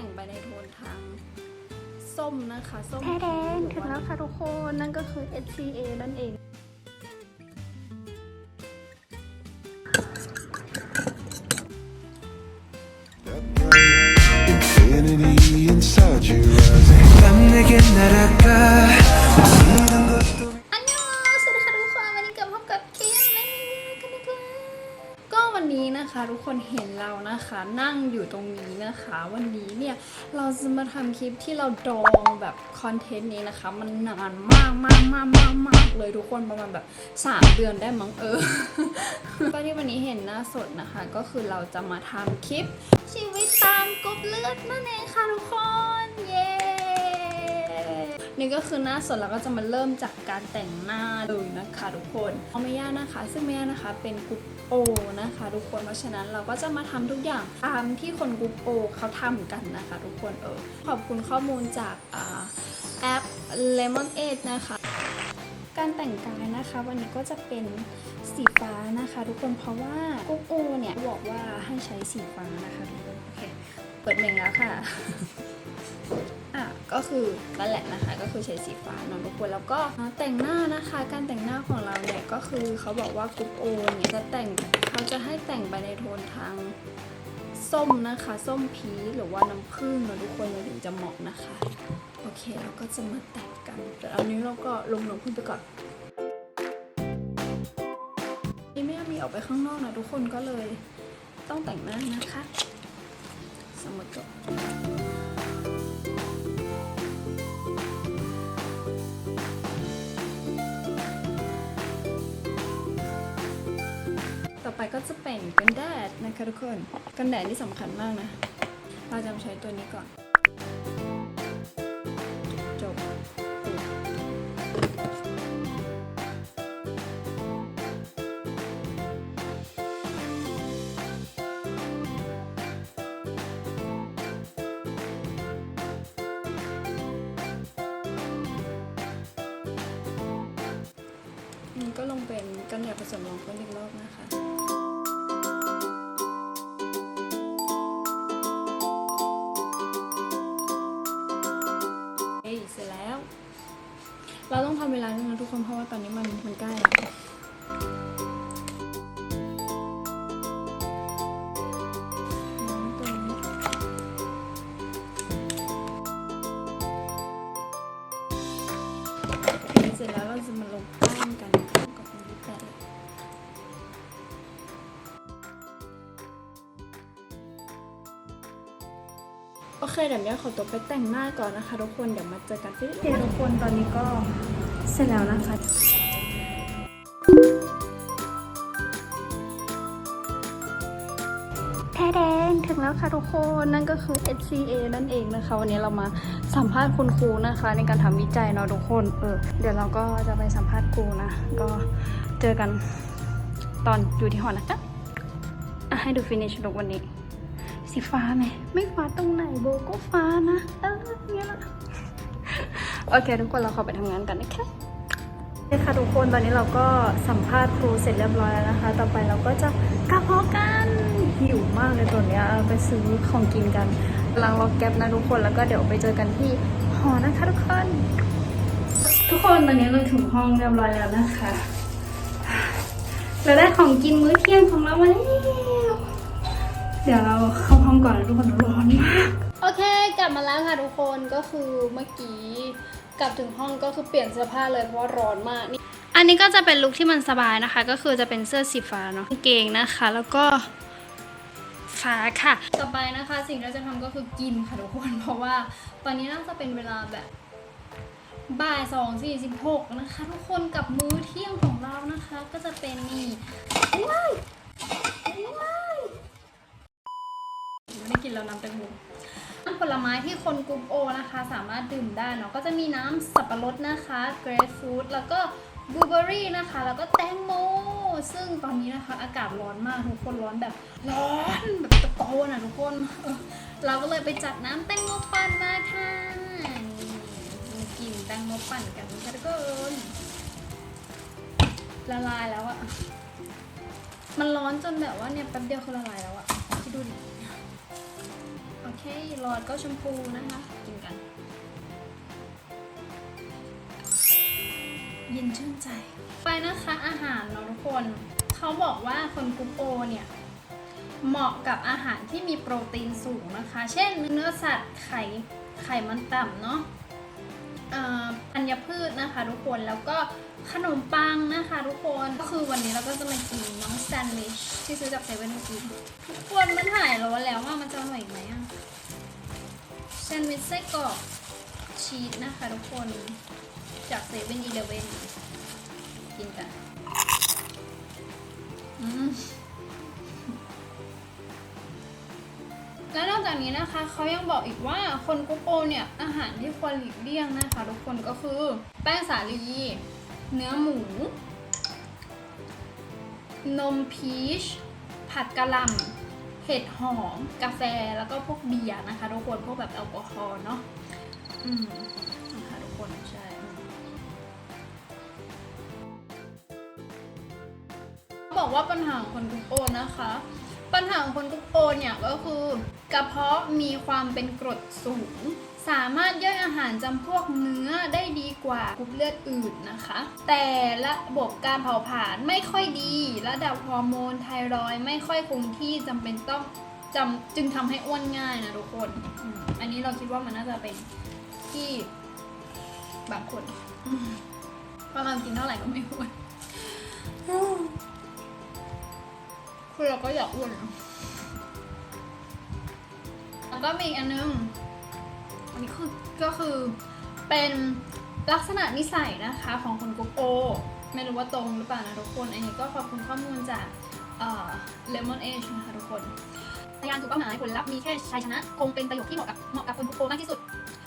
แต่งไปในโทนทางส้มนะคะ ส้ม แท้แดง หรื ถึ อง ว่า แล้วค่ะทุกคนนั่นก็คือ HCA นั่นเอง Infinity inside your eyes. 난 내게 날아가. ทุกคนเห็นเรานะคะ นั่งอยู่ตรงนี้นะคะ วันนี้เนี่ยเราจะมาทำคลิปที่เราดองแบบคอนเทนต์นี้นะคะ มันนานมากมากมากมากมากเลยทุกคนประมาณแบบ3เดือนได้มั้งเออก็ที่วันนี้เห็นหน้าสดนะคะ ก็คือเราจะมาทำคลิป ชีวิตตามกรุ๊ปเลือดนั่นเองค่ะทุกคนเย้นี่ก็คือหน้าสดแล้วก็จะมาเริ่มจากการแต่งหน้าเลยนะคะ ทุกคนเอาเมย่านะคะ ซึ่งเมย่านะคะเป็นกุ๊ โอนะคะทุกคนเพราะฉะนั้นเราก็จะมาทำทุกอย่างตามที่คนกรุ๊ปโอเขาทำกันนะคะทุกคนเออขอบคุณข้อมูลจากอาแอป Lemon 8นะคะการแต่งกายนะคะ วันนี้ก็จะเป็นสีฟ้านะคะ ทุกคนเพราะว่ากรุ๊ปโอเนี่ยบอกว่าให้ใช้สีฟ้านะคะทุกคนโอเคเปิดเมงแล้วค่ะ ก็คือนั่นแหละนะคะก็คือใช้สีฟ้าเนอะทุกคนแล้วก็แต่งหน้านะคะ การแต่งหน้าของเราเนี่ยก็คือเขาบอกว่ากรุ๊ปโอเนี่ยจะแต่งเขาจะให้แต่งไปในโทนทางส้มนะคะ ส้มพีชหรือว่าน้ำผึ้งเนอะทุกคนมันถึงจะเหมาะนะคะ โอเคเราก็จะมาแต่งกันแต่อันนี้เราก็ลงลงขึ้นไปก่อนนี่ไม่มีออกไปข้างนอกนะทุกคนก็เลยต้องแต่งหน้านะคะ สมมติ ก็จะเป็นกันแดดนะคะทุกคน กันแดดนี่สำคัญมากนะ เราจะมาใช้ตัวนี้ก่อน แล้ว เราต้องทำเวลาด้วยนะทุกคนเพราะว่าตอนนี้มันมันใกล้แล้ว โอเคเดี๋ยวเนี้ยขอตัวไปแต่งหน้าก่อนนะคะทุกคนเดี๋ยวมาเจอกันที่โอเคทุกคนตอนนี้ก็เสร็จแล้วนะคะแท้แดงถึงแล้วค่ะทุกคนนั่นก็คือ HCA นั่นเองนะคะ วันนี้เรามาสัมภาษณ์คุณครูนะคะ ในการทำวิจัยเนาะทุกคนเออเดี๋ยวเราก็จะไปสัมภาษณ์ครูนะ ก็เจอกันตอนอยู่ที่หอนะคะอะให้ดูฟินิชลุกวันนี้ สีฟ้าไหมไม่ฟ้าตรงไหนโบก็ฟ้านะ เอออย่างเงี้ยละโอเค ทุกคนเราเข้าไปทำงานกันนะคะโอเคค่ะทุกคนตอนนี้เราก็สัมภาษณ์ครูเสร็จเรียบร้อยแล้วนะคะ ต่อไปเราก็จะกลับหอกันหิวมากเลยตอนเนี้ยเอาไปซื้อของกินกันกำลังรอแก๊ปนะทุกคนแล้วก็เดี๋ยวไปเจอกันที่หอนะคะทุกคน ทุกคนตอนนี้เราถึงห้องเรียบร้อยแล้วนะคะเราได้ของกินมื้อเที่ยงของเรามาแล้ว เดี๋ยวเราเข้าห้องก่อนนะทุกคนร้อนมาก โอเค กลับมาแล้วค่ะทุกคนก็คือเมื่อกี้กลับถึงห้องก็คือเปลี่ยนเสื้อผ้าเลยเพราะว่าร้อนมากนี่อันนี้ก็จะเป็นลุคที่มันสบายนะคะ ก็คือจะเป็นเสื้อสีฟ้าเนาะกางเกงนะคะ แล้วก็ฟ้าค่ะ ต่อไปนะคะสิ่งที่เราจะทำก็คือกินค่ะทุกคนเพราะว่า ตอนนี้น่าจะเป็นเวลาแบบบ่ายสองสี่สิบหกนะคะ ทุกคนกับมื้อเที่ยงของเรานะคะ ก็จะเป็นนี่ว้ายว้าย ไม่ได้กินแล้วน้ำแตงโมน้ำผลไม้ที่คนกลุ่มโอนะคะ สามารถดื่มได้เนาะก็จะมีน้ำสับปะรดนะคะเกร p ฟ r ู t แล้วก็บลูเบอรี่นะคะ แล้วก็แตงโม ซึ่งตอนนี้นะคะอากาศร้อนมากทุกคนร้อนแบบร้อนแบบตะโกนอะทุกคน เราก็เลยไปจัดน้ำแตงโมปั่นมาค่ะนี่กินแตงโมปั่นกันทุกคนละลายแล้วอะมันร้อนจนแบบว่าเนี่ยแป๊บเดียวคือละลายแล้วอะคิดดูดิ อเคหลอดก็ชมพูนะคะ กินกัน เย็นชื่นใจ ไปนะคะอาหารเนาะทุกคน เขาบอกว่าคนกรุ๊ปโอเนี่ย เหมาะกับอาหารที่มีโปรตีนสูงนะคะ เช่นเนื้อสัตว์ไข่ไข่มันต่ำเนาะ ธัญพืชนะคะทุกคนแล้วก็ขนมปังนะคะทุกคนก็คือวันนี้เราก็จะมากินน้องแซนด์วิชที่ซื้อจากเซเว่นเมื่อกี้ทุกคนมันหายร้อนแล้วว่ามันจะอร่อยไหมอะแซนด์วิชไส้กรอกชีสนะคะทุกคนจากเซเว่นอีเลเว่นกินกัน อกจากนี้นะคะเขายังบอกอีกว่าคนกรุ๊ปโอเนี่ยอาหารที่ควรหลีกเลี่ยงนะคะทุกคนก็คือ แป้งสาลี เนื้อหมู นมพีช ผัดกะหล่ำเห็ดหอม กาแฟแล้วก็พวกเบียร์นะคะทุกคนพวกแบบแอลกอฮอล์เนาะอืมนะคะทุกคนใช่บอกว่าปัญหาของคนกรุ๊ปโอนะคะ ปัญหาของคนกรุ๊ปโอเนี่ยก็คือกระเพาะมีความเป็นกรดสูง สามารถย่อยอาหารจำพวกเนื้อได้ดีกว่ากรุ๊ปเลือดอื่นนะคะ แต่ระบบการเผาผลาญไม่ค่อยดี ระดับฮอร์โมนไทรอยไม่ค่อยคงที่จำเป็นต้องจำจึงทำให้อ้วนง่ายนะทุกคน อันนี้เราคิดว่ามันน่าจะเป็นที่บางคนอืมเพราะเรากินเท่าไหร่ก็ไม่อ้วน คือเราก็อยากอ้วนแล้วก็มีอีกอันนึงอันนี้คือก็คือเป็นลักษณะนิสัยนะคะของคนกรุ๊ปโอ ไม่รู้ว่าตรงหรือเปล่านะทุกคน อันนี้ก็ขอบคุณข้อมูลจากเอ่อ Lemon Age นะคะทุกคนพยานถูกเป้าหมายผลลัพธ์มีแค่ชัยชนะ คงเป็นประโยคที่เหมาะกับเหมาะกับคนทุกโปรมากที่สุด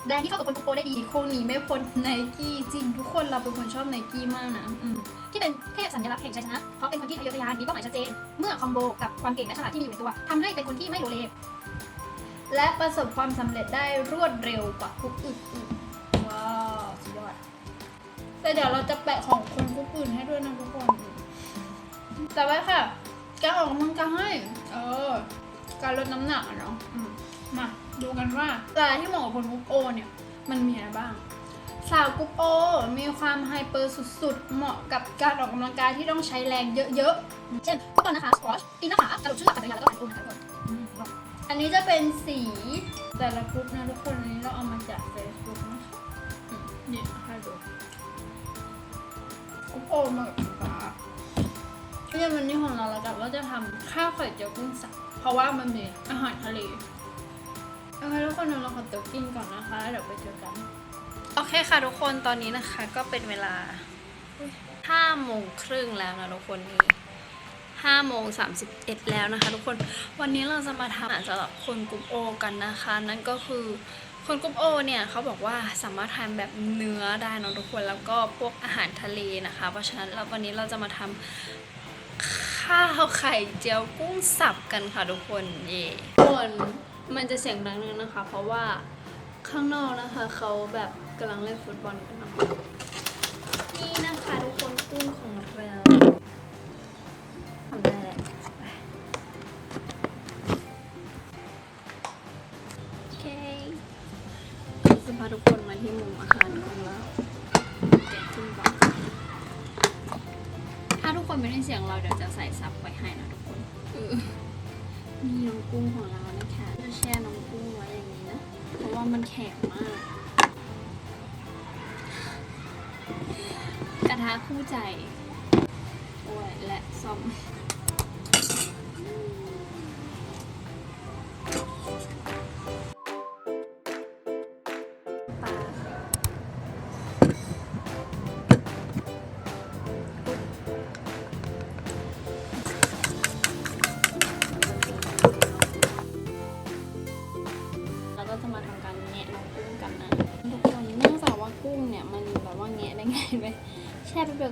แบรนด์ที่เข้ากับคนทุกโปรได้ดีคนหนีไม่พ้นไนกี้จริง ทุกคนเราเป็นคนชอบไนกี้มากนะอืม เป็นเทพสัญลักษณ์แห่งชัยชนะเพราะเป็นคนที่ทะเยอทะยานมีเป้าหมายชัดเจน เมื่อคอมโบกับความเก่งและฉลาดที่มีอยู่ในตัวทำให้เป็นคนที่ไม่โลเลและประสบความสำเร็จได้รวดเร็วกว่าคุกอื่นๆว้าวสุดยอด แต่เดี๋ยวเราจะแปะของคนคุกอื่นให้ด้วยนะทุกคนแต่ไว้ค่ะ การออกกำลังกายเออ การลดน้ำหนักเนาะมาดูกันว่าสาที่เหมาะกับคนกรุ๊ปโอเนี่ย มันมีอะไรบ้าง สาวกุ๊ปโอมีความไฮเปอร์สุดๆ เหมาะกับการออกกำลังกายที่ต้องใช้แรงเยอะๆ เช่นฟุตบอลนะคะสควอชปีนหน้าผากระโดดเชือกปั่นจักรยานแล้วก็ปั่นโอมนะคะทุกคนอันนี้จะเป็นสีแต่ละกรุ๊ปนะทุกคนอันนี้เราเอามาจากเฟซบุ๊กนะนี่ให้ดูกุ๊ปโอมากับฟ้าที่จะวันนี้ของเราแล้วกันเราจะทำข้าวไข่เจียวกุ้งสับเพราะว่ามันมีอาหารทะเลโอเคทุกคนเราขอตัวกินก่อนนะคะแล้วเดี๋ยวไปเจอกัน เคค่ะทุกคนตอนนี้นะคะ ก็เป็นเวลาห้าโมงครึ่งแล้วนะทุกคนนี่ห้าโมงสามสิบเอ็ดแล้วนะคะ ทุกคนวันนี้เราจะมาทำอาหารสำหรับคนกลุ่มโอกันนะคะ นั่นก็คือคนกลุ่มโอเนี่ยเขาบอกว่าสามารถทานแบบเนื้อได้นะทุกคนแล้วก็พวกอาหารทะเลนะคะ เพราะฉะนั้นแล้ววันนี้เราจะมาทำข้าวไข่เจียวกุ้งสับกันค่ะทุกคนเย่ทุกคนมันจะเสียงดังนึงนะคะ เพราะว่าข้างนอกนะคะเขาแบบ กำลังเล่นฟุตบอลกันนะคะนี่นะคะทุกคนกุ้งของเราทำได้แหละไปโอเคจะพาทุกคนมาที่มุมอาหารของเราเก็บขึ้นก่อนถ้าทุกคนไม่ได้เสียงเราเดี๋ยวจะใส่ซับไว้ให้นะทุกคนเออนี่น้องกุ้งของเรานะคะจะแช่น้องกุ้งไว้อย่างนี้นะ เพราะว่ามันแข็งมาก ระคู่ใจโอ้ยและซ่อมปลาเรา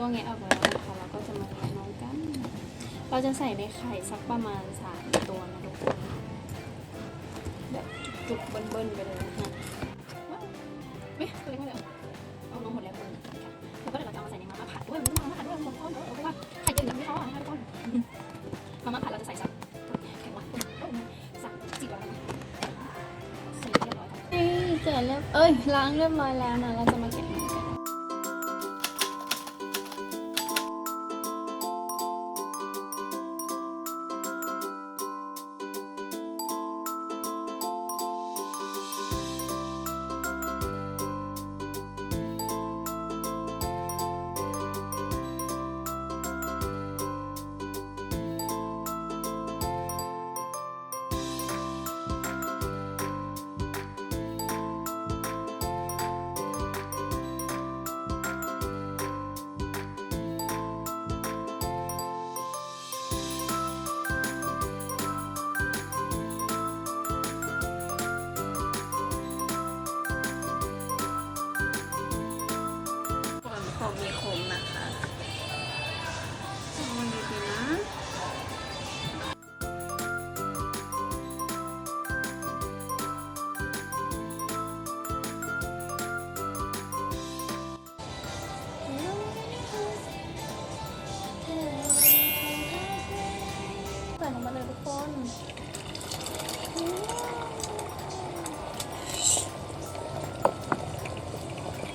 ก็แงะออกแล้วนะคะเราก็จะมาแงะน้องกัน เราจะใส่ในไข่สักประมาณสามตัวนะทุกคนแบบจุกๆเบิ้ลๆไปเลยนะคะเฮ้ยตัวเล็กมากเลยอะเอาลงหมดแล้วคนแล้วก็เดี๋ยวเราจะเอามาใส่ในมาม่าผัดด้วยมันมาม่าผัดด้วยหมดก้นเนอเพราะว่าไข่เจียวแบบไม่ท้อนะคะทุกคนมาม่าผัดเราจะใส่สักแข็งว่ะสักสี่ตัวแล้วกันเรียบเอ้ยล้างเรียบร้อยแล้วนะเราจะ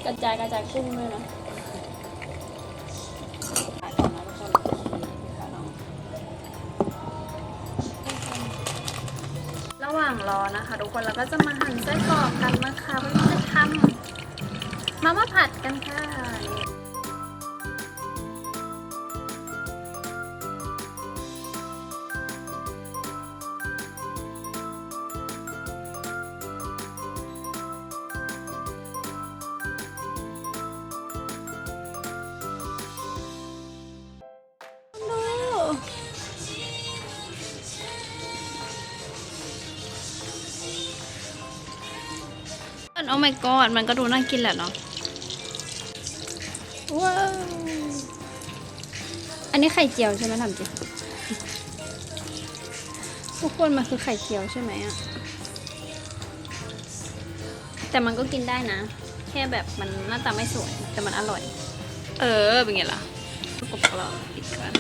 กระจายกระจายกุ้งด้วยนะระหว่างรอนะคะ ทุกคนเราก็จะมาหั่นไส้กรอกกันนะคะวันนี้จะทำมาม่าผัดกันค่ะ โอ้ my god มันก็ดูน่ากินแหละเนาะว้าวอันนี้ไข่เจียวใช่ไหมทำจริงทุกคนมันคือไข่เจียวใช่ไหมอะแต่มันก็กินได้นะ แค่แบบมันหน้าตาไม่สวย แต่มันอร่อย เออ เป็นไงล่ะกรอบกรอบอีกครั้ง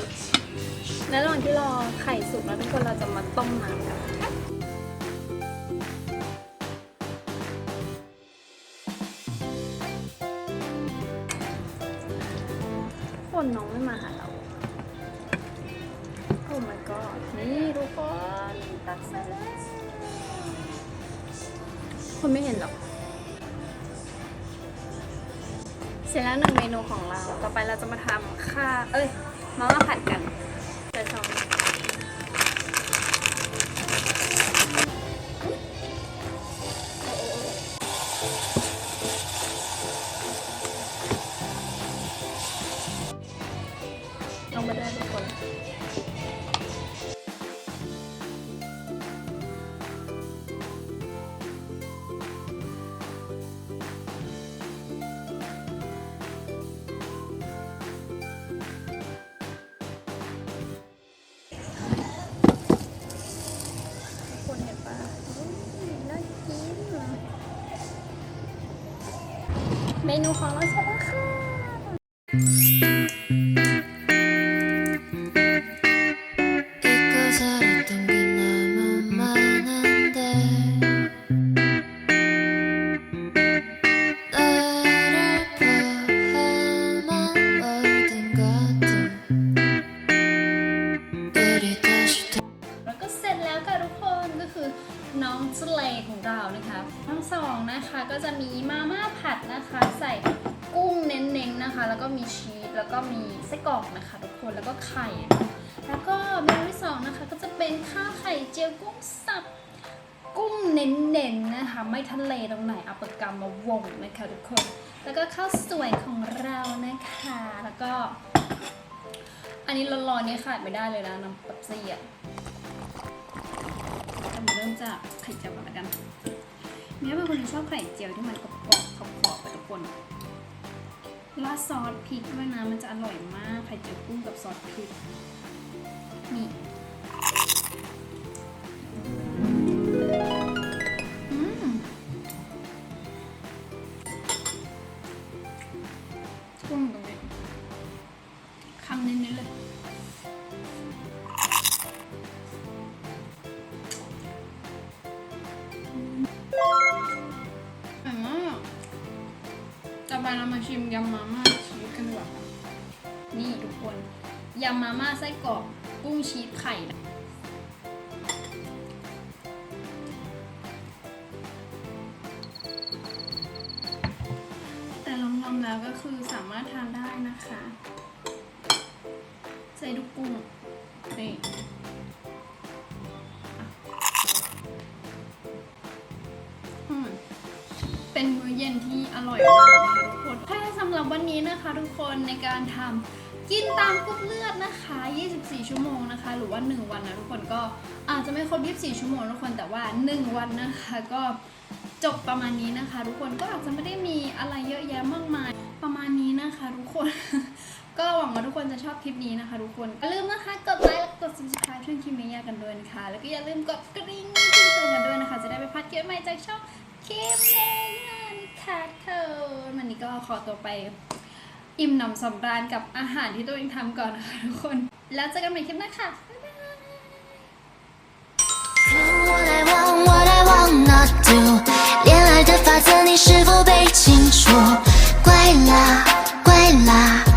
แล้วระหว่างที่รอไข่สุกแล้วทุกคนเราจะมาต้มน้ำกันคน คนไม่เห็นหรอก เสร็จแล้วหนึ่งเมนูของเรา ต่อไปเราจะมาทำข้าเอ้ยมาม่าผัดกัน นูของเราเสร็จแล้วค่ ชีสแล้วก็มีไส้กรอกนะคะทุกคนแล้วก็ไข่ แล้วก็เมนูที่สองนะคะ ก็จะเป็นข้าวไข่เจียวกุ้งสับกุ้งเน้นๆนะคะไม่ทะเลตรงไหนเอาปากกามาวงนะคะทุกคน แล้วก็ข้าวสวยของเรานะคะ แล้วก็ อันนี้ร้อนๆนี่ขาดไม่ได้เลยนะน้ำปับซี่อะเราเริ่มจากไข่เจียวก่อนละกันเมียเป็นคนที่ชอบไข่เจียวที่มันกรอบๆขอบๆไปทุกคน ราดซอสพริกด้วยนะมันจะอร่อยมากไข่เจียวกุ้งกับซอสพริกนี่อืมกุ้งตรงนี้คำนิดๆเลย มาชิมยำมาม่าชีสกันดีกว่านี่ทุกคนยำมาม่าไส้กรอกกุ้งชีสไข่แต่ลองๆแล้วก็คือสามารถทานได้นะคะ ใส่ลูกกุ้งนี่เป็นมื้อเย็นที่อร่อยมากำหรับวันนี้นะคะทุกคนในการทำกินตามกรุ๊ปเลือดนะคะ 24 ชั่วโมงนะคะ หรือว่า 1 วันนะทุกคนก็อาจจะไม่ครบ 24 ชั่วโมงทุกคนแต่ว่า 1 วันนะคะก็จบประมาณนี้นะคะ ทุกคนก็อาจจะไม่ได้มีอะไรเยอะแยะมากมายประมาณนี้นะคะ ทุกคน ก็หวังว่าทุกคนจะชอบคลิปนี้นะคะ ทุกคนอย่าลืมนะคะกดไลค์และกด subscribe ช่องคิมเมย่ากันด้วยนะคะแล้วก็อย่าลืมกดกริ่งเตือนกันด้วยนะคะ จะได้ไม่พลาดคลิปใหม่จากช่องคิมเมย คะเธอวันนี้ก็ขอตัวไปอิ่มหนำสำราญกับอาหารที่ตัวเองทำก่อนนะคะทุกคน แล้วเจอกันใหม่คลิปหน้าค่ะ what I want, 你是否被清楚？怪啦，怪啦。